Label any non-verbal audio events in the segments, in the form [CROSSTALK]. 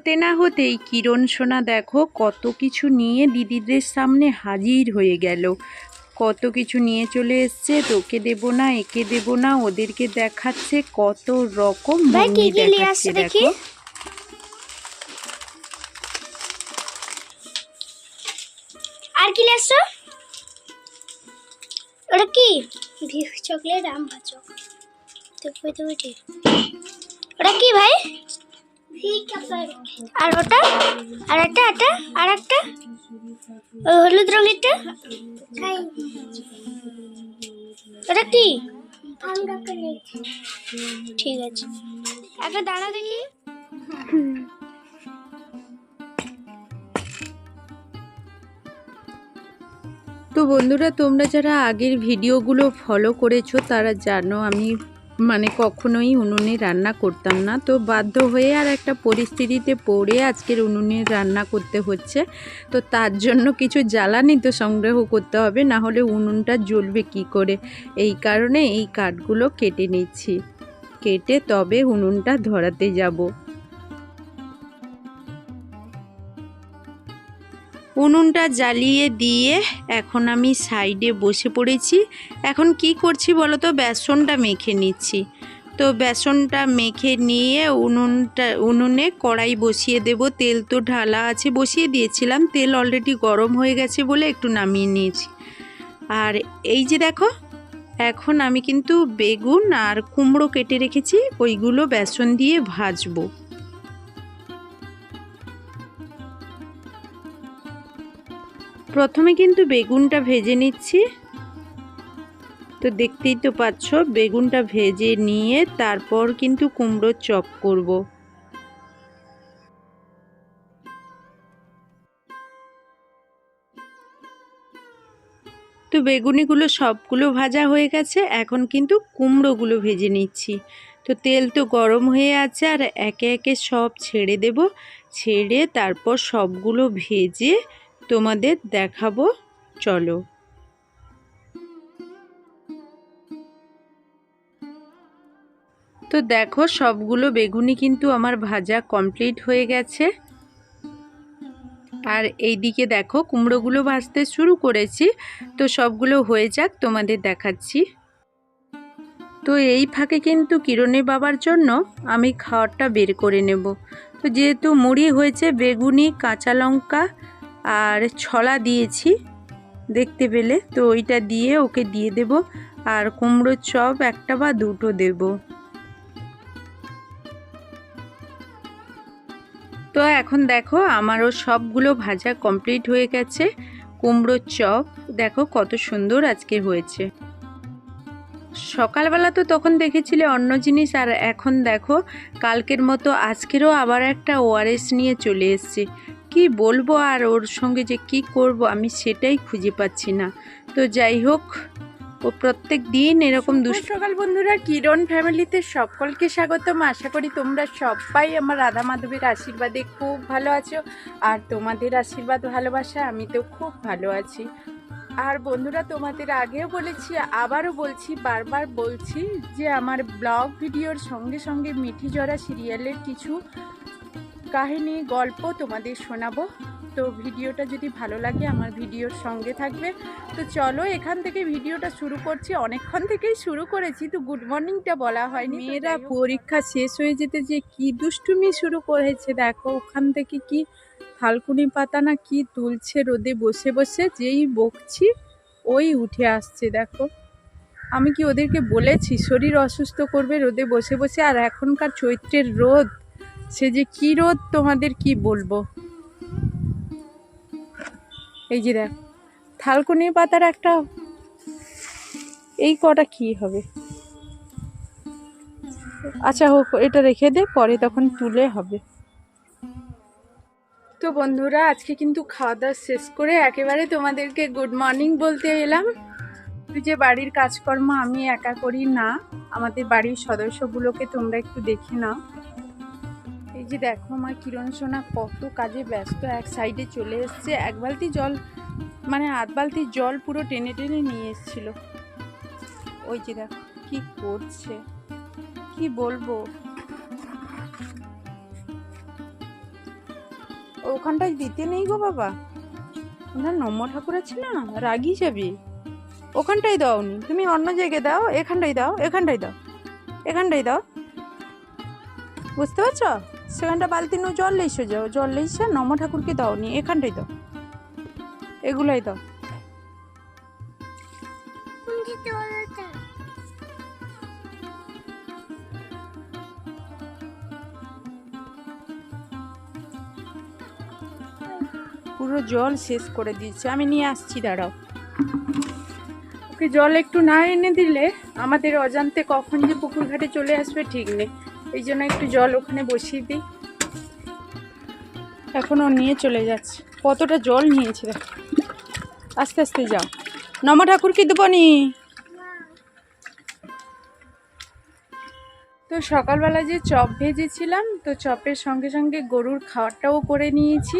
হতে না হতেই কিরণ সোনা দেখো কত কিছু নিয়ে দিদিদের সামনে হাজির হয়ে গেল। কত কিছু নিয়ে চলে এসছে তোকে দেব না একে দেব না ওদেরকে দেখাচ্ছে কত রকম দেখাচ্ছে দেখো। আর কি লেসো ওটা কি? চকলেট আম ভাজো। ওটা কি ভাই? আর ওটা? আর একটা একটা, আর একটা? ওই হলুদ রঙেরটা? ওটা কি? ঠিক আছে। একটা দাঁড়া দেখি। তো বন্ধুরা, তোমরা যারা আগের ভিডিওগুলো ফলো করেছ, তারা জানো আমি মানে কখনোই উনুনে রান্না করতাম না। তো বাধ্য হয়ে আর একটা পরিস্থিতিতে পড়ে আজকের উনুনে রান্না করতে হচ্ছে। তো তার জন্য কিছু জ্বালানি তো সংগ্রহ করতে হবে, না হলে উনুনটা জ্বলবে কি করে? এই কারণে এই কাঠগুলো কেটে নিচ্ছি। কেটে তবে উনুনটা ধরাতে যাব। উনুনটা জ্বালিয়ে দিয়ে এখন আমি সাইডে বসে পড়েছি। এখন কি করছি বলো তো? বেসনটা মেখে নিচ্ছি। তো বেসনটা মেখে নিয়ে উনুনটা, উনুনে কড়াই বসিয়ে দেব। তেল তো ঢালা আছে, বসিয়ে দিয়েছিলাম। তেল অলরেডি গরম হয়ে গেছে বলে একটু নামিয়ে নিয়েছি। আর এই যে দেখো, এখন আমি কিন্তু বেগুন আর কুমড়ো কেটে রেখেছি। ওইগুলো বেসন দিয়ে ভাজবো। প্রথমে কিন্তু বেগুনটা ভেজে নিচ্ছি। তো দেখতেই তো পাচ্ছ, বেগুনটা ভেজে নিয়ে তারপর কিন্তু কুমড়োর চপ করব। তো বেগুনিগুলো সবগুলো ভাজা হয়ে গেছে, এখন কিন্তু কুমড়োগুলো ভেজে নিচ্ছি। তো তেল তো গরম হয়ে আছে, আর একে একে সব ছেড়ে দেব। ছেড়ে তারপর সবগুলো ভেজে তোমাদের দেখাবো, চলো। তো দেখো, সবগুলো বেগুনি কিন্তু আমার ভাজা কমপ্লিট হয়ে গেছে। আর এইদিকে দেখো, কুমড়োগুলো ভাজতে শুরু করেছি। তো সবগুলো হয়ে যাক, তোমাদের দেখাচ্ছি। তো এই ফাঁকে কিন্তু কিরণে বাবার জন্য আমি খাওয়ারটা বের করে নেব। তো যেহেতু মুড়ি হয়েছে, বেগুনি, কাঁচা লঙ্কা আর ছলা দিয়েছি দেখতে পেলে। তো ওইটা দিয়ে ওকে দিয়ে দেব। আর কুমড়োর চপ একটা বা দুটো দেব। তো এখন দেখো আমারও সবগুলো ভাজা কমপ্লিট হয়ে গেছে। কুমড়োর চপ দেখো কত সুন্দর আজকে হয়েছে। সকালবেলা তো তখন দেখেছিলে অন্য জিনিস, আর এখন দেখো কালকের মতো আজকেরও আবার একটা ওআরএস নিয়ে চলে এসছে। কি বলব আর ওর সঙ্গে যে কি করব আমি সেটাই খুঁজে পাচ্ছি না। তো যাই হোক ও প্রত্যেক দিন এরকম দুষ্ট সকাল বন্ধুরা কিরণ ফ্যামিলিতে সকলকে স্বাগতম। আশা করি তোমরা সবাই আমার রাধা মাধবের আশীর্বাদে খুব ভালো আছো। আর তোমাদের আশীর্বাদ ভালোবাসা আমি তো খুব ভালো আছি। আর বন্ধুরা তোমাদের আগেও বলেছি আবারও বলছি বারবার বলছি যে আমার ব্লগ ভিডিওর সঙ্গে সঙ্গে মিঠি জরা সিরিয়ালের কিছু কাহিনী গল্প তোমাদের শোনাবো। তো ভিডিওটা যদি ভালো লাগে আমার ভিডিওর সঙ্গে থাকবে। তো চলো এখান থেকে ভিডিওটা শুরু করছি। অনেকক্ষণ থেকেই শুরু করেছি তো গুড মর্নিংটা বলা হয়নি মেয়েরা পরীক্ষা শেষ হয়ে যেতে যে কি দুষ্টুমি শুরু করেছে দেখো ওখান থেকে কি থালকুনি পাতা না কি তুলছে রোদে বসে বসে যেই বকছি ওই উঠে আসছে দেখো। আমি কি ওদেরকে বলেছি শরীর অসুস্থ করবে রোদে বসে বসে আর এখনকার চৈত্রের রোদ সে যে কি রোদ, তোমাদের কি বলব? এই যে দেখ, থালকুনি পাতার একটা, এই কটা কি হবে? আচ্ছা হোক, এটা রেখে দে, পরে তখন তুলে হবে। তো বন্ধুরা, আজকে কিন্তু খাওয়া দাওয়া শেষ করে একেবারে তোমাদেরকে গুড মর্নিং বলতে এলাম। তুই যে বাড়ির কাজকর্ম আমি একা করি না, আমাদের বাড়ির সদস্যগুলোকে তোমরা একটু দেখে নাও। যে দেখো আমার কিরণ সোনা কত কাজে ব্যস্ত, এক সাইডে চলে এসছে। এক বালতি জল মানে আধ বালতি জল পুরো টেনে টেনে নিয়ে এসছিল। ওই যে দেখো, কি করছে? কি বলব? ওখানটায় দিতে নেই গো বাবা। ওনার নম্বর ঠাকুর আছে না, রাগি যাবে? ওখানটাই দাওনি। তুমি অন্য জায়গায় দাও এখানটাই দাও এখানটাই দাও এখানটাই দাও। বুঝতে পারছ? সেখানটা বালতি নো জল লেইসো যাও জল লেইসে নম ঠাকুরকে দাও নি এখানটাই দাও। এগুলাই দাও। পুরো জল শেষ করে দিয়েছে। আমি নিয়ে আসছি, দাঁড়াও। ওকে জল একটু না এনে দিলে আমাদের অজান্তে কখন যে পুকুর ঘাটে চলে আসবে ঠিক নেই। এই জন্য একটু জল ওখানে বসিয়ে দিই। এখন ও নিয়ে চলে যাচ্ছে। কতটা জল নিয়েছে দেখো। আস্তে আস্তে যাও। নম ঠাকুর কি দেবো নি? তো সকালবেলা যে চপ ভেজেছিলাম, তো চপের সঙ্গে সঙ্গে গরুর খাবারটাও করে নিয়েছি।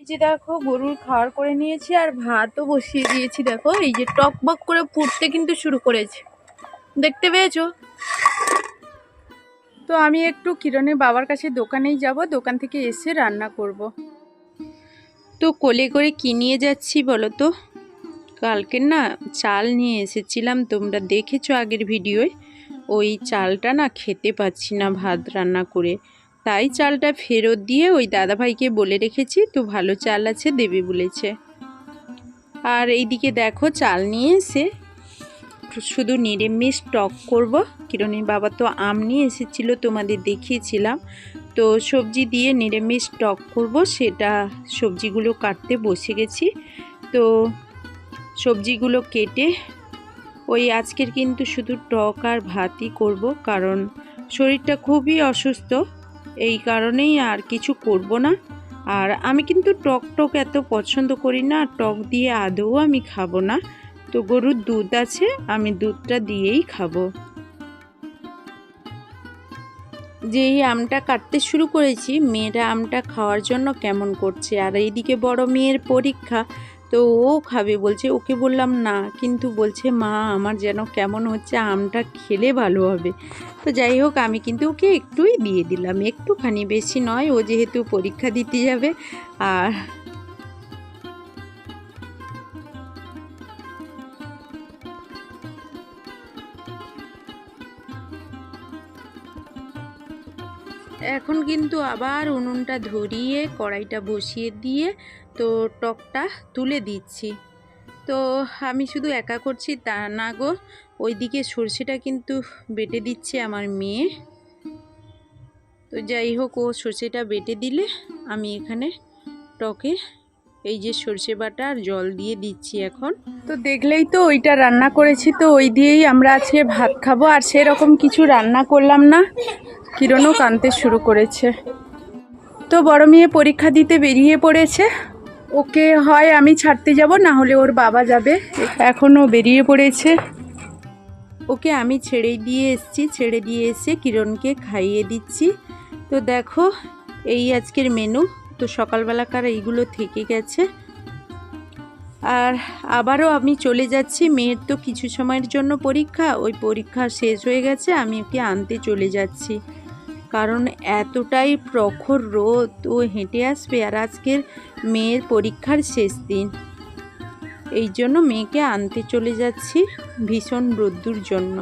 এই যে দেখো, গরুর খাওয়ার করে নিয়েছি আর ভাতও বসিয়ে দিয়েছি দেখো। এই যে টক বক করে ফুটতে কিন্তু শুরু করেছে। দেখতে পেয়েছ? তো আমি একটু কিরণের বাবার কাছে দোকানেই যাব, দোকান থেকে এসে রান্না করব। তো কোলে করে কি নিয়ে যাচ্ছি বলো তো? কালকে না চাল নিয়ে এসেছিলাম, তোমরা দেখেছ আগের ভিডিওয়? ওই চালটা না খেতে পাচ্ছি না ভাত রান্না করে। তাই চালটা ফেরত দিয়ে ওই দাদাভাইকে বলে রেখেছি, তো ভালো চাল আছে দেবে, বলেছে। আর এইদিকে দেখো চাল নিয়ে এসে শুধু নিরামিষ টক করব। কিরণের বাবা তো আম নিয়ে এসেছিল, তোমাদের দেখিয়েছিলাম। তো সবজি দিয়ে নিরামিষ টক করব, সেটা সবজিগুলো কাটতে বসে গেছি। তো সবজিগুলো কেটে ওই আজকের কিন্তু শুধু টক আর ভাতই করব, কারণ শরীরটা খুবই অসুস্থ। এই কারণেই আর কিছু করব না। আর আমি কিন্তু টক টক এত পছন্দ করি না, টক দিয়ে আদৌ আমি খাব না। তো গরুর দুধ আছে, আমি দুধটা দিয়েই খাব। যেই আমটা কাটতে শুরু করেছি, মেয়েরা আমটা খাওয়ার জন্য কেমন করছে? আর এইদিকে বড় মেয়ের পরীক্ষা, তো ও খাবে বলছে, ওকে বললাম না, কিন্তু বলছে, মা, আমার যেন কেমন হচ্ছে, আমটা খেলে ভালো হবে। তো যাই হোক, আমি কিন্তু ওকে একটুই দিয়ে দিলাম, একটুখানি বেশি নয়, ও যেহেতু পরীক্ষা দিতে যাবে, আর এখন কিন্তু আবার উনুনটা ধরিয়ে, কড়াইটা বসিয়ে দিয়ে তো টকটা তুলে দিচ্ছি। তো আমি শুধু একা করছি তা না গো ওই দিকে সর্ষেটা কিন্তু বেটে দিচ্ছে আমার মেয়ে। তো যাই হোক, ও সর্ষেটা বেটে দিলে আমি এখানে টকে এই যে সর্ষে বাটা আর জল দিয়ে দিচ্ছি এখন। তো দেখলেই তো ওইটা রান্না করেছি তো ওই দিয়েই আমরা আজকে ভাত খাব। আর সেরকম কিছু রান্না করলাম না কিরণও কানতে শুরু করেছে। তো বড় মেয়ে পরীক্ষা দিতে বেরিয়ে পড়েছে। ওকে হয় আমি ছাড়তে যাব না হলে ওর বাবা যাবে। এখনও বেরিয়ে পড়েছে। ওকে আমি ছেড়ে দিয়ে এসছি ছেড়ে দিয়ে এসে কিরণকে খাইয়ে দিচ্ছি। তো দেখো এই আজকের মেনু তো সকালবেলাকার এইগুলো থেকে গেছে। আর আবারও আমি চলে যাচ্ছি। মেয়ের তো কিছু সময়ের জন্য পরীক্ষা, ওই পরীক্ষা শেষ হয়ে গেছে, আমি ওকে আনতে চলে যাচ্ছি। কারণ এতটাই প্রখর রোদ, ও হেঁটে আসবে আর আজকের মেয়ের পরীক্ষার শেষ দিন। এই জন্য মেয়েকে আনতে চলে যাচ্ছি ভীষণ রোদ্দুর জন্য।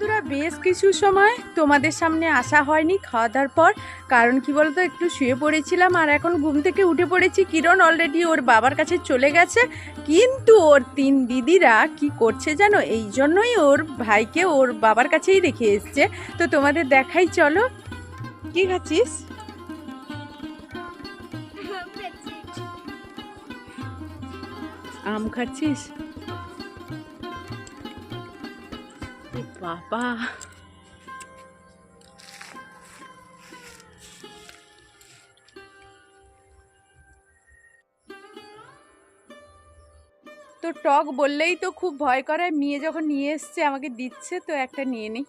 বন্ধুরা, বেশ কিছু সময় তোমাদের সামনে আসা হয়নি খাওয়া দাওয়ার পর। কারণ কি বলতো, একটু শুয়ে পড়েছিলাম আর এখন ঘুম থেকে উঠে পড়েছি। কিরণ অলরেডি ওর বাবার কাছে চলে গেছে। কিন্তু ওর তিন দিদিরা কি করছে জানো? এই জন্যই ওর ভাইকে ওর বাবার কাছেই রেখে এসছে। তো তোমাদের দেখাই, চলো। কি খাচ্ছিস? আম খাচ্ছিস? বাবা তো টক বললেই তো খুব ভয় করে মেয়ে যখন নিয়ে এসছে আমাকে দিচ্ছে তো একটা নিয়ে নিই।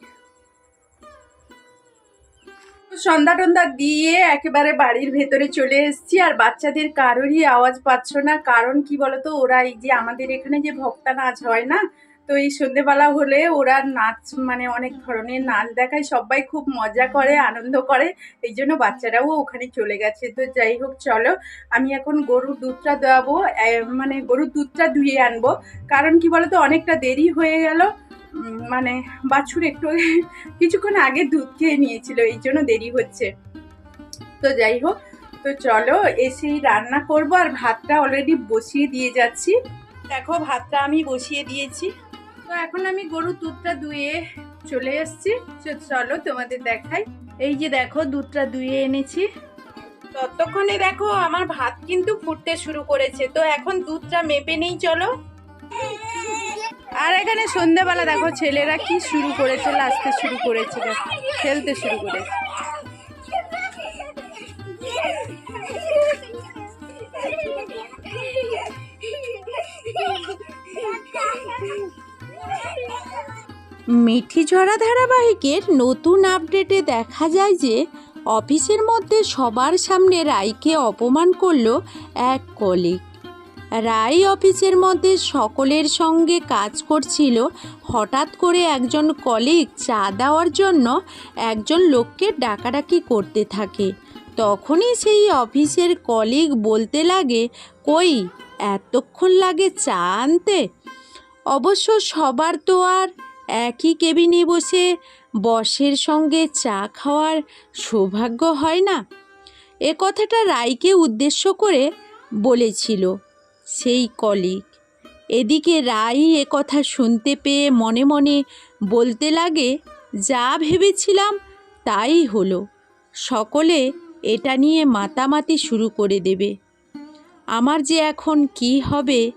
সন্ধ্যা টন্ধা দিয়ে একেবারে বাড়ির ভেতরে চলে এসেছি আর বাচ্চাদের কারোরই আওয়াজ পাচ্ছ না। কারণ কি বলতো ওরা এই যে আমাদের এখানে যে ভক্তা নাচ হয় না তো এই সন্ধেবেলা হলে ওরা নাচ মানে অনেক ধরনের নাচ দেখায়, সবাই খুব মজা করে, আনন্দ করে। এই জন্য বাচ্চারাও ওখানে চলে গেছে। তো যাই হোক, চলো, আমি এখন গরুর দুধটা দেওয়াবো মানে গরুর দুধটা ধুয়ে আনব। কারণ কি বলতো, অনেকটা দেরি হয়ে গেল। মানে বাছুর একটু [LAUGHS] কিছুক্ষণ আগে দুধ খেয়ে নিয়েছিল, এই জন্য দেরি হচ্ছে। তো যাই হোক, তো চলো, এসেই রান্না করব। আর ভাতটা অলরেডি বসিয়ে দিয়ে যাচ্ছি। দেখো, ভাতটা আমি বসিয়ে দিয়েছি। তো এখন আমি গরুর দুধটা দুয়ে চলে এসেছি। চলো তোমাদের দেখাই। এই যে দেখো, দুধটা দুয়ে এনেছি। ততক্ষণে দেখো, আমার ভাত কিন্তু ফুটতে শুরু করেছে। তো এখন দুধটা মেপে নেই, চলো। আর এখানে সন্ধ্যাবেলা দেখো, ছেলেরা কি শুরু করেছে, লাস্টে শুরু করেছে খেলতে শুরু করেছে। মিঠি ঝরা ধারাবাহিকের নতুন আপডেটে দেখা যায় যে, অফিসের মধ্যে সবার সামনে রায়কে অপমান করল এক কলিগ। রায় অফিসের মধ্যে সকলের সঙ্গে কাজ করছিল। হঠাৎ করে একজন কলিগ চা দেওয়ার জন্য একজন লোককে ডাকাডাকি করতে থাকে। তখনই সেই অফিসের কলিগ বলতে লাগে, কই, এতক্ষণ লাগে চা আনতে? অবশ্য সবার তো আর একই কেবিনে বসে বসের সঙ্গে চা খাওয়ার সৌভাগ্য হয় না? এ কথাটা রায়কে উদ্দেশ্য করে বলেছিল সেই কলিগ। এদিকে রাই এ কথা শুনতে পেয়ে মনে মনে বলতে লাগে, যা ভেবেছিলাম তাই হলো। সকলে এটা নিয়ে মাতামাতি শুরু করে দেবে। আমার যে এখন কি হবে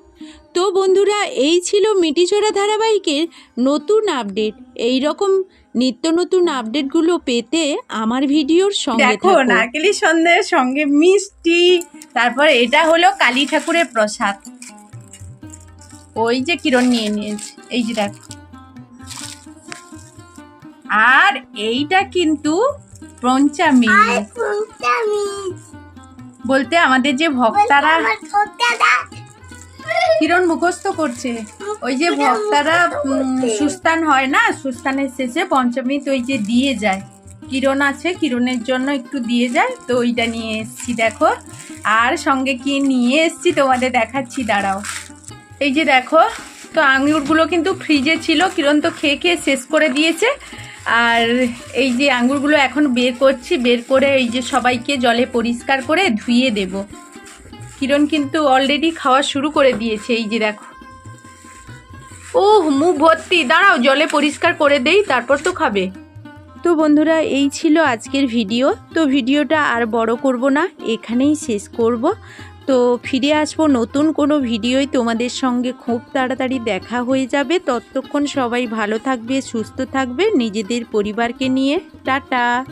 তো বন্ধুরা এই ছিল মিটিচোরা ধারাবাহিকের নতুন আপডেট। এই রকম নিত্য নতুন আপডেটগুলো পেতে আমার ভিডিওর সঙ্গে দেখো। নারকেলি সন্ধ্যের সঙ্গে মিষ্টি তারপর এটা হলো কালী ঠাকুরের প্রসাদ। ওই যে কিরণ নিয়ে নিয়েছে এই যে দেখো। আর এইটা কিন্তু পঞ্চামৃত বলতে আমাদের যে ভক্তারা কিরণ মুখস্থ করছে। ওই যে ভক্তারা সুস্থান হয় না? সুস্থানের শেষে পঞ্চমী তো ওই যে দিয়ে যায়। কিরণ আছে, কিরণের জন্য একটু দিয়ে যায়। তো ওইটা নিয়ে এসছি, দেখো। আর সঙ্গে কি নিয়ে এসছি তোমাদের দেখাচ্ছি, দাঁড়াও। এই যে দেখো, তো আঙুরগুলো কিন্তু ফ্রিজে ছিল। কিরণ তো খেয়ে খেয়ে শেষ করে দিয়েছে। আর এই যে আঙুরগুলো এখন বের করছি, বের করে এই যে সবাইকে জলে পরিষ্কার করে ধুয়ে দেবো। কিরণ কিন্তু অলরেডি খাওয়া শুরু করে দিয়েছে, এই যে দেখো। ও মুখ ভর্তি। দাঁড়াও, জলে পরিষ্কার করে দেই, তারপর তো খাবে। তো বন্ধুরা, এই ছিল আজকের ভিডিও। তো ভিডিওটা আর বড় করব না, এখানেই শেষ করব। তো ফিরে আসব নতুন কোনো ভিডিওই তোমাদের সঙ্গে খুব তাড়াতাড়ি দেখা হয়ে যাবে। ততক্ষণ সবাই ভালো থাকবে, সুস্থ থাকবে। নিজেদের পরিবারকে নিয়ে। টাটা!